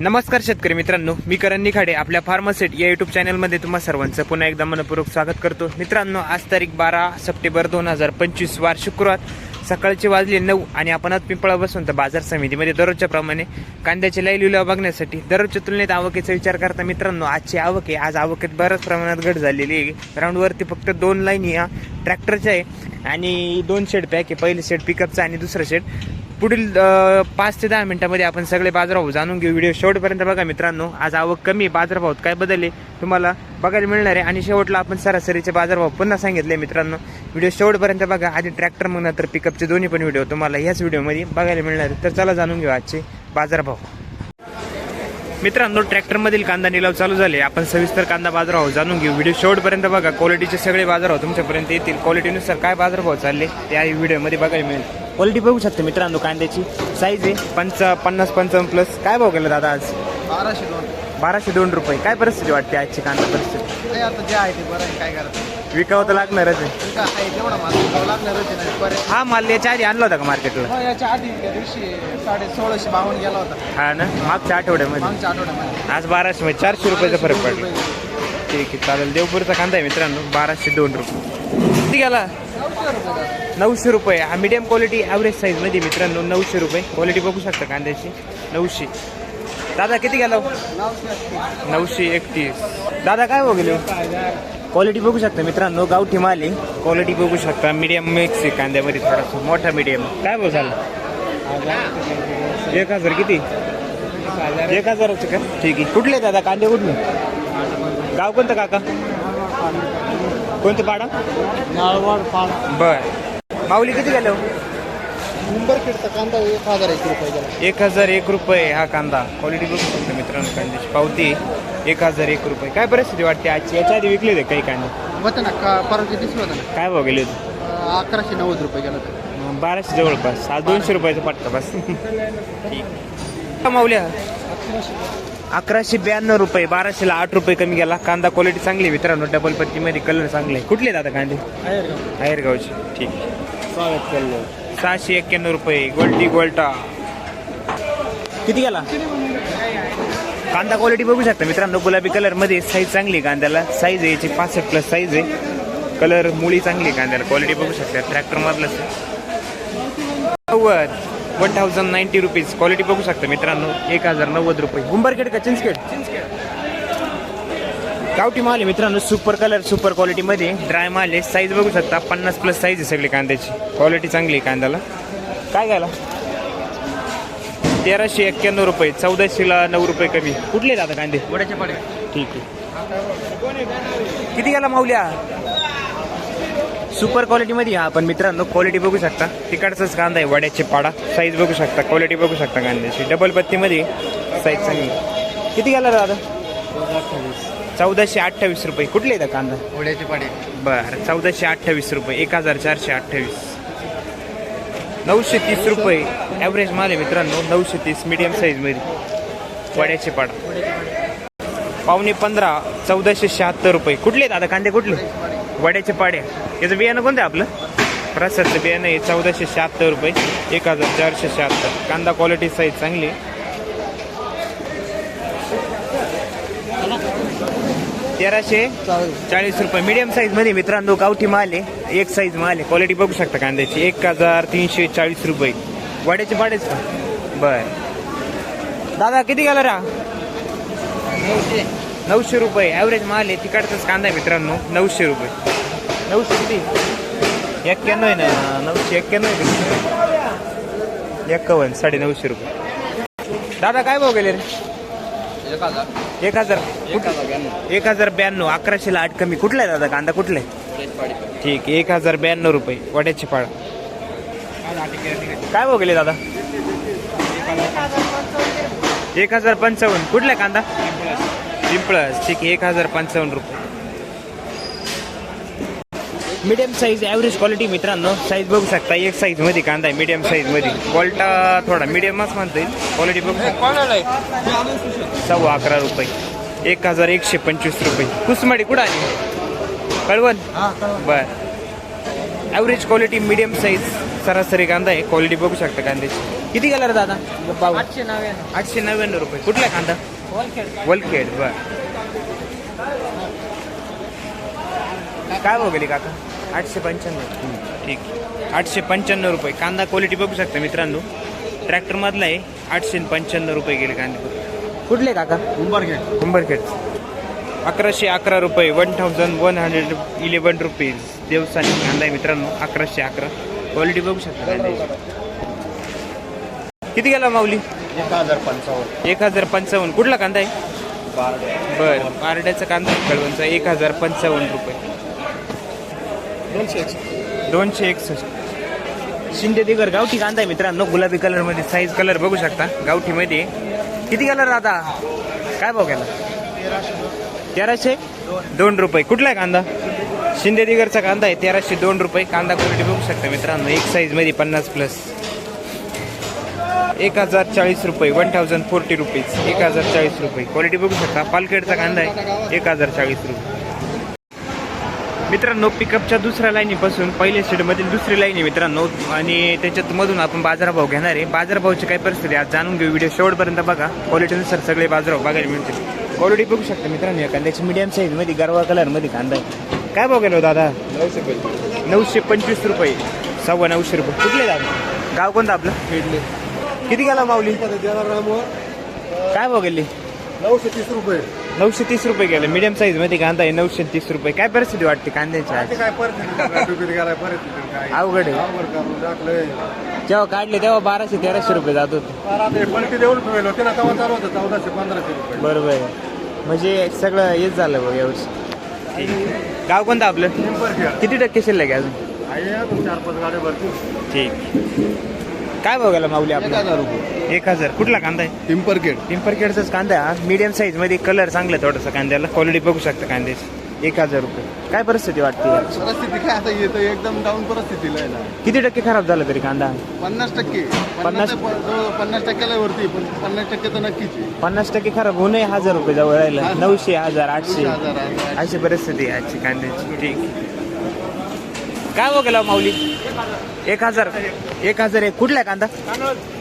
नमस्कार शेतकरी मित्रांनो मी करण निखाडे आपल्या फार्मासेट या युट्यूब चॅनलमध्ये तुम्हा सर्वांचं पुन्हा एकदा मनपूर्वक स्वागत करतो. मित्रांनो आज तारीख बारा सप्टेंबर दोन हजार पंचवीस वार शुक्रवार. सकाळचे वाजले नऊ आणि आपण आज पिंपळा बसून तर बाजार समितीमध्ये दररोजच्या प्रमाणे कांद्याचे लय लिलाव बघण्यासाठी दररोजच्या तुलनेत आवकेचा विचार करता मित्रांनो आजची आवक आहे. आज आवकेत बऱ्याच प्रमाणात घट झालेली आहे. ग्राउंडवरती फक्त दोन लाईन या ट्रॅक्टरच्या आहे आणि दोन शेड पॅक आहे. पहिले शेड पिकअपचा आणि दुसरं शेड पुढील पाच ते दहा मिनटामध्ये आपण सगळे बाजारभाव जाणून घेऊ. व्हिडिओ शेवटपर्यंत बघा मित्रांनो. आज आवक कमी बाजारभावात काय बदलले तुम्हाला बघायला मिळणार आहे. आणि शेवटला आपण सरासरीचे बाजारभाव पुन्हा सांगितले मित्रांनो. व्हिडिओ शेवटपर्यंत बघा. आधी ट्रॅक्टर मग नंतर पिकअपचे दोन्ही पण व्हिडिओ तुम्हाला ह्याच व्हिडिओमध्ये बघायला मिळणार आहे. तर चला जाणून घेऊ आजचे बाजारभाव. मित्रांनो ट्रॅक्टरमधील कांदा निलाव चालू झाले. आपण सविस्तर कांदा बाजारभाव जाणून घेऊ. व्हिडिओ शेवटपर्यंत बघा. क्वालिटीचे सगळे बाजारभाव तुमच्यापर्यंत येतील. क्वालिटीनुसार काय बाजारभाव चालले ते या व्हिडिओमध्ये बघायला मिळेल. क्वालिटी बघू शकता मित्रांनो कांद्याची. साईज आहे. पंच पन्नास पंचावन्न प्लस काय भाव गेला दादा आज? बाराशे दोन. बाराशे दोन रुपये. काय परिस्थिती वाटते आजची कांदा परिस्थिती? नाही आता जे आहे ते बरं आहे. काय करायचं? विकावं तर लागणारच आहे. तुमचा आहे तेवढा माल विकावं लागणारच आहे नाही हा माल याच्या आधी आणला होता का मार्केटला हो, याच्या आधी त्या दिवशी साडे सोळाशे बावन्न गेला होता. हा ना? मागच्या आठवड्यामध्ये. मागच्या आठवड्यामध्ये. आज बाराशे मध्ये चारशे रुपयाचा फरक पडला. ठीक आहे चालेल. देवपूरचा कांदा आहे मित्रांनो. बाराशे दोन रुपये. किती गेला? नऊशे रुपये. हा मीडियम क्वालिटी ॲव्हरेज साईजमध्ये मित्रांनो नऊशे रुपये. क्वालिटी बघू शकता कांद्याची. नऊशे. दादा किती गेला हो? नऊशे एकतीस. दादा काय बघले क्वालिटी हो? बघू शकता मित्रांनो गावठी माली. क्वालिटी बघू शकता. मीडियम मिक्स आहे कांद्यामध्ये थोडासा. मोठा मीडियम काय भाव झाला? एक हजार किती? एक हजाराचं का? ठीक आहे. कुठले दादा? कांदे कुठले? गाव कोणतं काका? कोणतं पाडा? नाळवड पाल बर. माऊली किती गेलो उंबरखेडचा कांदा एक हजार एक रुपये एक हजार एक रुपये हा कांदा. क्वालिटी बघू शकतो मित्रांनो कांद्याची पावती. एक हजार एक रुपये. काय परिस्थिती वाटते आजची? याच्या आधी विकले होते काही कांदे? होतं ना का परवाच्या दिवशी होतं ना. काय भाव गेले होते? अकराशे नव्वद रुपये गेला होता. बाराशे जवळपास. आज दोनशे रुपयाचा पटका बस. ठीक. का माऊल्या अकराशे. ब्याण्णव रुपये बाराशेला आठ रुपये कमी गेला कांदा क्वालिटी चांगली आहे मित्रांनो डबल पत्तीमध्ये कलर चांगले आहे. कुठले दादा कांदे? आहेरगावचे. ठीक सहाशे एक्क्याण्णव रुपये गोल्टी गोल्टा. किती गेला कांदा क्वालिटी बघू शकता मित्रांनो गुलाबी कलरमध्ये साईज चांगली आहे कांद्याला. साईज आहे याची पासष्ट प्लस साईज आहे. कलर मुळी चांगली आहे कांद्याला. क्वालिटी बघू शकता ट्रॅक्टर मधलंच नव्वद one thousand ninety rupees. Quality बघू शकता मित्रांनो. एक हजार नव्वद रुपये. उंबरखेड का चिंचखेड? गावठी माल आहे मित्रांनो सुपर कलर सुपर क्वालिटी मध्ये. ड्राय माल आहे. साईज बघू शकता. पन्नास प्लस साईज आहे सगळी कांद्याची. क्वालिटी चांगली आहे कांद्याला. काय घ्यायला? तेराशे एक्क्याण्णव रुपये. चौदाशेला नऊ रुपये कमी. कुठले दादा कांदे? वड्याचे पाडे. ठीक आहे. किती गेला माऊल्या? सुपर क्वालिटीमध्ये हा पण मित्रांनो क्वालिटी बघू शकता. तिकडचाच कांदा आहे वड्याचे पाडा. साईज बघू शकता क्वालिटी बघू शकता कांद्याची. डबल पत्तीमध्ये साईज चांगली किती गेला दादा? चौदाशे अठ्ठावीस रुपये. कुठले आहे कांदा? वड्याचे पाडे. बरं चौदाशे अठ्ठावीस रुपये. एक हजार चारशे अठ्ठावीस. नऊशे तीस रुपये. ॲव्हरेज माल आहे मित्रांनो नऊशे तीस. मीडियम साईजमध्ये वड्याचे पाडा. पावणे पंधरा चौदाशे शहात्तर रुपये. कुठले आहेत आता कांदे कुठले? वड्याचे पाडे. याचं बियाणं कोणतं आहे आपलं? प्रसादचं बियाणं आहे चौदाशे शहात्तर रुपये. एक हजार चारशे शहात्तर. कांदा क्वालिटी साईज चांगली. आहे. तेराशे चाळीस रुपये. मीडियम साईजमध्ये मित्रांनो गावठी माल आहे. एक साईज माल आहे. क्वालिटी बघू शकता कांद्याची. एक हजार तीनशे चाळीस रुपये. वाड्याचे पाडेच का बर. दादा किती गेला रा? नऊशे रुपये. ॲव्हरेज माल आहे तिकडचाच कांदा आहे मित्रांनो नऊशे रुपये. नऊशे किती? एक्क्याण्णव आहे ना नऊशे एक्क्याण्णव आहे एक्कावन्न साडे नऊशे रुपये. दादा काय भाव गेले रे? एक हजार. एक हजार. एक हजार ब्याण्णव. एक हजार ब्याण्णव. अकराशेला आठ कमी. कुठला आहे दादा कांदा? कुठला आहे? ठीक आहे एक हजार ब्याण्णव रुपये. वड्याची पाळ काय भाव गेले दादा? एक हजार पंचावन्न. कुठला आहे कांदा? पिंपळस ठीक एक हजार पंचावन्न रुपये. मीडियम साईज ॲव्हरेज क्वालिटी मित्रांनो साईज बघू शकता एक साईजमध्ये कांदा आहे मीडियम साईजमध्ये. क्वालिटा थोडा मीडियमच म्हणता येईल क्वालिटी बघू शकता. सव्वा अकरा रुपये एक हजार एकशे पंचवीस रुपये. कुसमाडी कुठं आली? कळवण? हा बर. ॲव्हरेज क्वालिटी मीडियम साईज सरासरी कांदा आहे क्वालिटी बघू शकता कांद्याची. किती गेला रे दादा? आठशे नव्याण्णव. आठशे नव्याण्णव रुपये. कुठला कांदा? वलखेड बर. काय बघली काका आठशे पंच्याण्णव. ठीक. आठशे पंच्याण्णव रुपये. कांदा क्वालिटी बघू शकता मित्रांनो. ट्रॅक्टर मधला आहे. आठशे पंच्याण्णव रुपये गेले कांदे. कुठले काका? उंबरखेड कुंभरखेड. अकराशे अकरा रुपये. One thousand one hundred eleven rupees Devsani कांदा आहे मित्रांनो. अकराशे अकरा. क्वालिटी बघू शकता कांद्याची. किती गेला माऊली? एक हजार पंचावन्न. एक हजार पंचावन्न. कुठला कांदा आहे? बर. पारड्याचा कांदा आहे कळवणचा एक हजार पंचावन्न रुपये. दोनशे एकशे दोनशे एकसष्ट. शिंदे दिगर गावठी कांदा आहे मित्रांनो. गुलाबी कलरमध्ये साईज कलर बघू शकता. गावठी मध्ये किती कलर आता? काय भाव गेला तेराशे? दोन रुपये. कुठला आहे कांदा? शिंदे दिगरचा कांदा आहे. तेराशे दोन रुपये. कांदा क्वालिटी बघू शकता मित्रांनो. एक साईजमध्ये पन्नास प्लस एक हजार चाळीस रुपये वन थाउजंड फोर्टी रुपीज एक हजार चाळीस रुपये. क्वालिटी बघू शकता. पालखेडचा कांदा आहे. एक हजार चाळीस रुपये. मित्रांनो पिकअपच्या दुसऱ्या लाईनीपासून पहिल्या शेडमधील दुसरी लाईन आहे मित्रांनो. आणि त्याच्यात मधून आपण बाजारभाव घेणार आहे. बाजारभावची काय परिस्थिती आज जाणून घेऊ. व्हिडिओ शेवटपर्यंत बघा. क्वालिटीनुसार सगळे बाजारभाव बघायला मिळतील. क्वालिटी बघू शकता मित्रांनो. या कांद्याची मीडियम साईजमध्ये गरवा कलरमध्ये कांदा आहे. काय भाव गेलो हो दादा? नऊशे पंचवीस नऊशे पंचवीस रुपये. सव्वा नऊशे रुपये. कुठले दादा? गाव कोणतं आपलं? किती गेला माऊली? काय भाव गेली? नऊशे तीस रुपये नऊशे तीस रुपये गेले मीडियम साईजमध्ये कांदा आहे नऊशे तीस रुपये. काय परिस्थिती वाटते कांद्याची आज? काय काय अवघड आहे. जेव्हा काढले तेव्हा बाराशे तेराशे रुपये जात होते. फार आता पलटी देऊन ठेवलं होते ना तेव्हा चालू होतं चौदाशे पंधराशे रुपये. बरोबर आहे. म्हणजे सगळं हेच झालं बघ यावर्षी. गाव कोणतं आपलं? किती टक्के शिल्लक आहे अजून? आहे अजून चार पाच गाड्या भरतील ठीक. काय बघायला माऊली एक आपलं एक हजार. कुठला कांदा आहे? पिंपरखेड. पिंपरखेडचाच कांदा हा? मीडियम साईजमध्ये कलर चांगला आहे थोडासा कांद्याला. क्वालिटी बघू शकता कांद्याची. एक हजार रुपये. काय परिस्थिती वाटते? याची? परिस्थिती काय आता येतं? एकदम डाऊन परिस्थितीला आहे ना. किती टक्के खराब झाला तरी कांदा? पन्नास टक्के. पन्नास- पन्नास जवळ पन्नास टक्क्याला वरती पण पन्नास टक्के तर नक्कीच आहे. पन्नास टक्के खराब होऊ नये हजार रुपये जवळ राहिलं. नऊशे हजार आठशे. हजार, हजार. अशी परिस्थिती आहे आजची कांद्याची. ठीक. काय हो गेला माऊली? एक हजार. एक हजार एक. कुठला आहे कांदा?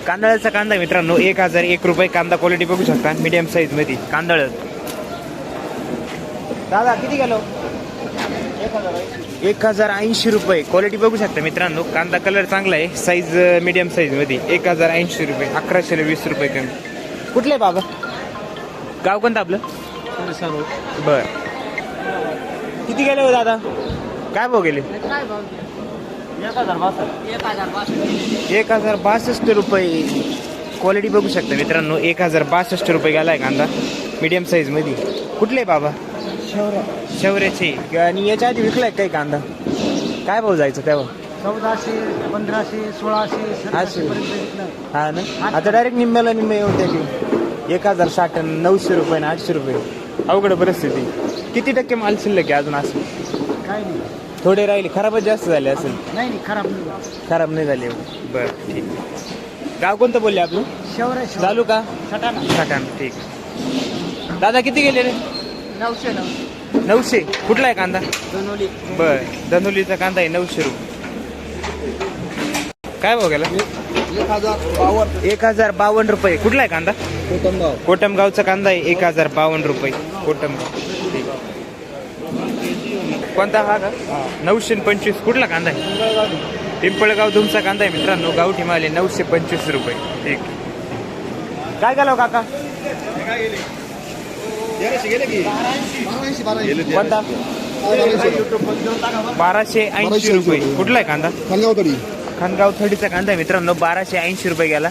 कांदळाचा कांदा मित्रांनो. एक हजार एक रुपये कांदा क्वालिटी बघू शकता. मीडियम साईजमध्ये. कांदळ. दादा किती गेलो? एक हजार ऐंशी रुपये. क्वालिटी बघू शकता मित्रांनो. कांदा कलर चांगला आहे. साईज मीडियम साईजमध्ये. एक हजार ऐंशी रुपये. अकराशे वीस रुपये कमी. कुठले आहे बाबा? गाव कोणतं आपलं? बर. किती गेले हो दादा? काय भाव गेले? एक हजार बासष्ट रुपये. क्वालिटी बघू शकता मित्रांनो. एक हजार बासष्ट रुपये गेलाय कांदा. मीडियम साईजमध्ये. कुठले बाबा? शौर्याचे. आणि याच्या आधी विकलाय काही कांदा? काय भाव जायचं तेव्हा चौदाशे पंधराशे सोळाशे असे. हा ना? आता डायरेक्ट निम्म्याला निम्मे येऊन त्याची. एक हजार साठ नऊशे रुपये आणि आठशे रुपये. अवघड परिस्थिती. किती टक्के माल शिल्लक आहे अजून असं? काय नाही. थोडे राहिले खराबच जास्त झाले असेल. नाही नाही खराब नाही. खराब नाही झाले. बरं ठीक. गाव कोणतं बोलले आपलं? शौर्य चालू का सटाणा सटाण ठीक. दादा किती गेले रे? नऊशे नऊ नऊशे? कुठला आहे कांदा? दोनोली बर धनुलीचा कांदा आहे नऊशे रुपये. काय भाव गेला? एक हजार बावन्न. एक हजार बावन्न रुपये. कुठला आहे कांदा? कोकणगाव कोटमगावचा कांदा आहे एक हजार बावन्न रुपये. कोटमगाव. कोणता हा का? नऊशे पंचवीस. कुठला कांदा आहे? पिंपळगाव तुमचा कांदा आहे मित्रांनो. गावठी माल आहे नऊशे पंचवीस रुपये. ठीक काय गेलो काका? कोणता? बाराशे ऐंशी रुपये. कुठला आहे कांदा? खानगाव थडीचा कांदा आहे मित्रांनो. बाराशे ऐंशी रुपये गेला.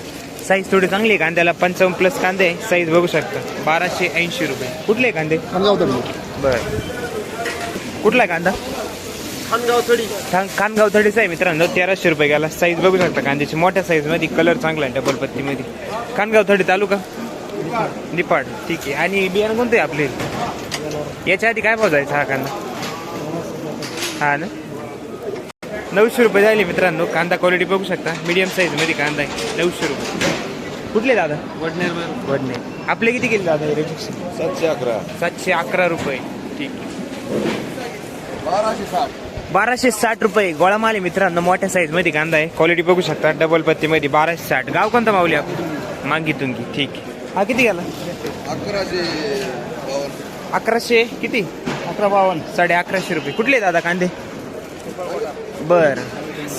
साईज थोडी चांगली आहे कांद्याला. पंचावन्न प्लस कांदे आहे. साईज बघू शकता. बाराशे ऐंशी रुपये. कुठले कांदे? बर. कुठला आहे कांदा? खनगावतडी खान खानगाव थडीचा आहे मित्रांनो तेराशे रुपये गेला. साईज बघू शकता कांद्याची. मोठ्या साईजमध्ये कलर चांगला आहे डबल पत्तीमध्ये. खानगाव थडी तालुका? निपाड ठीक आहे. आणि बियाणं कोणतं आहे आपले? याच्या आधी काय भाव जायचा हा कांदा? हा ना? नऊशे रुपये झाले मित्रांनो. कांदा क्वालिटी बघू शकता. मीडियम साईजमध्ये कांदा आहे. नऊशे रुपये. कुठले दादा? वडनेर वडणे. आपले किती गेले दादा? सातशे अकरा. सातशे अकरा रुपये. ठीक साठ बाराशे साठ. रुपये गोळा माल आहे मित्रांनो मोठ्या साईजमध्ये कांदा आहे. क्वालिटी बघू शकता डबल पत्ती मध्ये बाराशे साठ. गाव कोणता माऊली आपण मांगी तुंगी ठीक. आहे हा किती गेला? अकराशे अकराशे किती? अकरा बावन्न. साडे अकराशे रुपये. कुठले दादा कांदे? बर.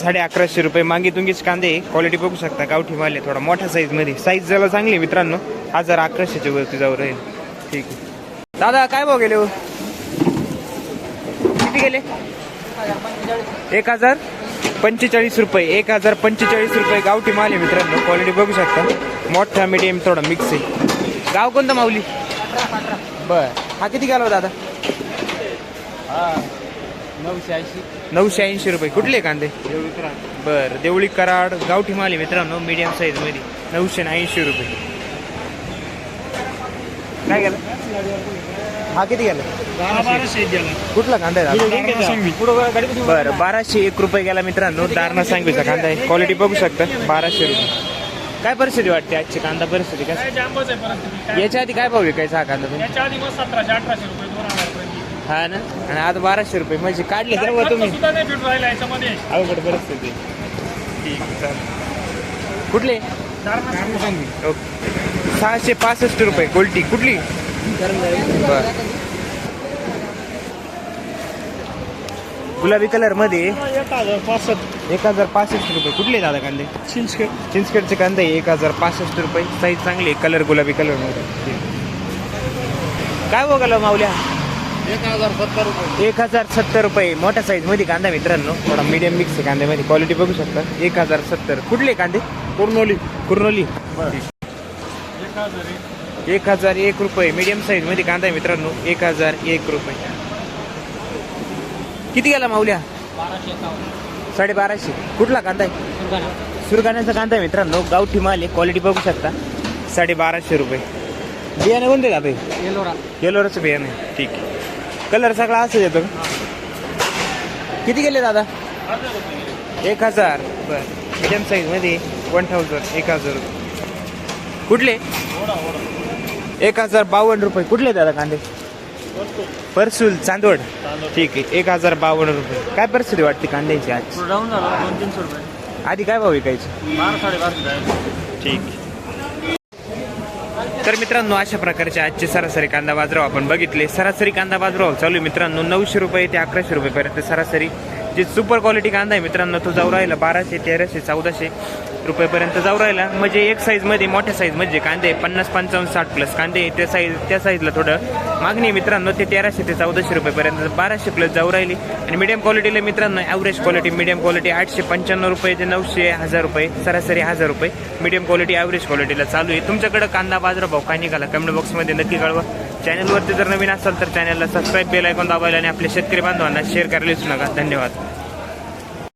साडे अकराशे रुपये. मागे तुंगीच कांदे क्वालिटी बघू शकता गावठी माल आहे थोडा मोठ्या साईजमध्ये. साईज जरा चांगली आहे मित्रांनो. हजार अकराशेच्या वरती जाऊ राहील. ठीक आहे. दादा काय भाव गेले हो? किती गेले? एक हजार पंचेचाळीस रुपये एक हजार पंचेचाळीस रुपये गावठी माल आहे मित्रांनो. क्वालिटी बघू शकता. मोठा मीडियम थोडा मिक्स आहे. गाव कोणतं माऊली? बर. हा किती गेला हो दादा? नऊशे ऐंशी. नऊशे ऐंशी रुपये. कुठले कांदे? बर. देवळी कराड गावठी माल आहे मित्रांनो मीडियम साईजमध्ये. नऊशे ऐंशी रुपये. काय गेलं? हा किती गेला? बाराशे गेला. कुठला कांदा आहे? बरं बाराशे एक रुपये गेला मित्रांनो दारणा सांगवीचा कांदा आहे. क्वालिटी बघू शकता बाराशे रुपये. काय परिस्थिती वाटते आजची कांदा परिस्थिती? काय? याच्या आधी काय भाव विकायचा हा कांदा तुम्ही? याच्या आधी मग सतराशे अठराशे रुपये दोन हजार पर्यंत हा ना? आणि आता बाराशे रुपये. म्हणजे काढले तेव्हा तुम्ही. सुद्धा नाही फिट राहिला याच्यामध्ये. अवघड परिस्थिती. ठीक आहे, चालेल. कुठले? ओके. सहाशे पासष्ट रुपये गोल्टी कुठली? बर. गुलाबी कलरमध्ये एक हजार पासष्ट. एक हजार पासष्ट रुपये. कुठले दादा कांदे? चिंचके चिंचखेडचे कांदे एक हजार पासष्ट रुपये. साईज चांगली कलर गुलाबी कलरमध्ये. काय बघायला माऊल्या? एक हजार सत्तर रुपये. एक हजार सत्तर रुपये. मोठ्या साईजमध्ये कांदा मित्रांनो. थोडा मीडियम मिक्स आहे कांद्यामध्ये क्वालिटी बघू शकता. एक हजार सत्तर. कुठले कांदे? कुर्नोली. कुर्नोली. एक हजार आहे. एक हजार एक रुपये. मीडियम साईजमध्ये कांदा आहे मित्रांनो. एक हजार एक रुपये. किती गेला माऊल्या? बाराशे एकावन्न साडे बाराशे कुठला कांदा आहे? सुरगाण्याचा कांदा आहे मित्रांनो. गावठी माल आहे. क्वालिटी बघू शकता. साडे बाराशे रुपये. बियाणे कोणते दादा? हे? एलोरा. येलोराचं बियाणे. ठीक आहे. कलर सगळा असं येतो का? किती गेले दादा. एक हजार. बर. मीडियम साईजमध्ये वन थाउजंड एक हजार रुपये. कुठले? एक हजार बावन्न रुपये. कुठले दादा कांदे. परसूल चांदवड. ठीक आहे एक हजार बावन्न रुपये. काय परिस्थिती वाटते कांद्याची आज? डाऊन झाला दोन तीनशे रुपये. आधी काय भाव विकायचे? बारा ठीक. तर मित्रांनो अशा प्रकारचे आजचे सरासरी कांदा बाजाराव आपण बघितले. सरासरी कांदा बाजाराव चालू मित्रांनो नऊशे रुपये ते अकराशे रुपयेपर्यंत सरासरी. जे सुपर क्वालिटी कांदा आहे मित्रांनो तो जाऊ राहिला बाराशे तेराशे चौदाशे. रुपयेपर्यंत जाऊ राहिला. म्हणजे एक साईजमध्ये मोठ्या साईज म्हणजे कांदे पन्नास पंचावन्न साठ प्लस कांदे त्या साईज त्या साईजला थोडं मागणी आहे मित्रांनो. ते तेराशे ते चौदाशे रुपयेपर्यंत बाराशे प्लस जाऊ राहिली. आणि मीडियम क्वालिटीला मित्रांनो ॲव्हरेज क्वालिटी मीडियम क्वालिटी आठशे पंच्याण्णव रुपये ते नऊशे हजार रुपये सरासरी हजार रुपये. मीडियम क्वालिटी ॲव्हरेज क्वालिटीला चालू आहे. तुमच्याकडं कांदा बाजार भाव काय निघाला. कमेंट बॉक्समध्ये नक्की कळवा. चॅनलवरती जर नवीन असाल तर चॅनलला सबस्क्राईब बेल ऐकून दाबायला आणि आपल्या शेतकरी बांधवांना शेअर करायला विसरू नका. धन्यवाद.